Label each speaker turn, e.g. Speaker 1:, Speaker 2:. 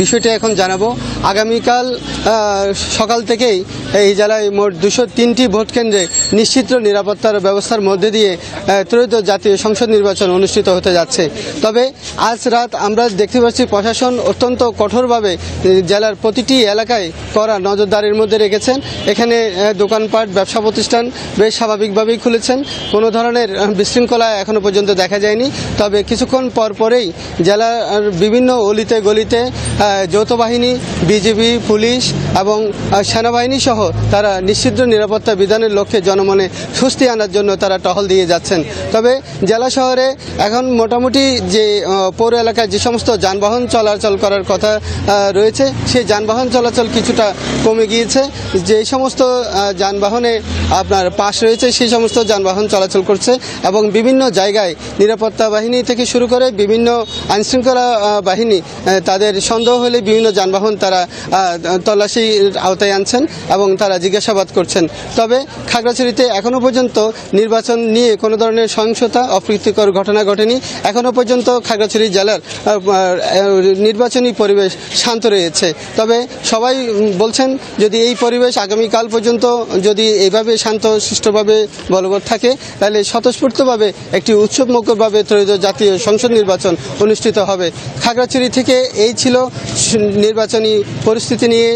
Speaker 1: বিষয়টি এখন জানাব। আগামীকাল সকাল থেকেই এই জেলায় মোট দুশো তিনটি ভোট কেন্দ্রে নিশ্চিত নিরাপত্তার ব্যবস্থার মধ্যে দিয়ে ত্রয়োদশ জাতীয় সংসদ নির্বাচন অনুষ্ঠিত হতে যাচ্ছে। তবে আজ রাত আমরা দেখতে পাচ্ছি প্রশাসন অত্যন্ত কঠোরভাবে জেলার প্রতিটি এলাকায় করা নজরদারির মধ্যে রেখেছেন। এখানে দোকানপাট, ব্যবসা প্রতিষ্ঠান বেশ স্বাভাবিকভাবেই খুলেছেন। কোনো ধরনের বিশৃঙ্খলা এখনও পর্যন্ত দেখা যায়নি। তবে কিছুক্ষণ পর পরেই জেলার বিভিন্ন অলিতে গলিতে যৌথ বাহিনী, বিজিবি, পুলিশ এবং সেনাবাহিনী সহ তারা নিশ্চিদ্র নিরাপত্তা বিধানের লক্ষ্যে জনমনে স্বস্তি আনার জন্য তারা টহল দিয়ে যাচ্ছেন। তবে জেলা শহরে এখন মোটামুটি যে পৌর এলাকায় যে সমস্ত যানবাহন চলাচল করার কথা রয়েছে, সেই যানবাহন চলাচল কিছুটা কমে গিয়েছে। যে সমস্ত যানবাহনে আপনার পাশ রয়েছে, সেই সমস্ত যানবাহন চলাচল করছে এবং বিভিন্ন জায়গায় নিরাপত্তা বাহিনী থেকে শুরু করে বিভিন্ন আইনশৃঙ্খলা বাহিনী তাদের সন্দেহ হলে বিভিন্ন যানবাহন তারা তল্লাশির আওতায় আনছেন এবং তারা জিজ্ঞাসাবাদ করছেন। তবে খাগড়াছড়িতে এখনও পর্যন্ত নির্বাচন নিয়ে কোনো ধরনের সহিংসতা, অপ্রীতিকর ঘটনা ঘটেনি। এখনও পর্যন্ত খাগড়াছড়ি জেলার নির্বাচনী পরিবেশ শান্ত রয়েছে। তবে সবাই বলছেন, যদি এই পরিবেশ আগামীকাল পর্যন্ত যদি এইভাবে শান্ত, সুষ্ঠুভাবে বলবৎ থাকে, তাহলে স্বতঃস্ফূর্তভাবে একটি উৎসবমুখরভাবে ত্রয়োদশ জাতীয় সংসদ নির্বাচন অনুষ্ঠিত হবে। খাগড়াছড়ি থেকে এই ছিল নির্বাচনী পরিস্থিতি নিয়ে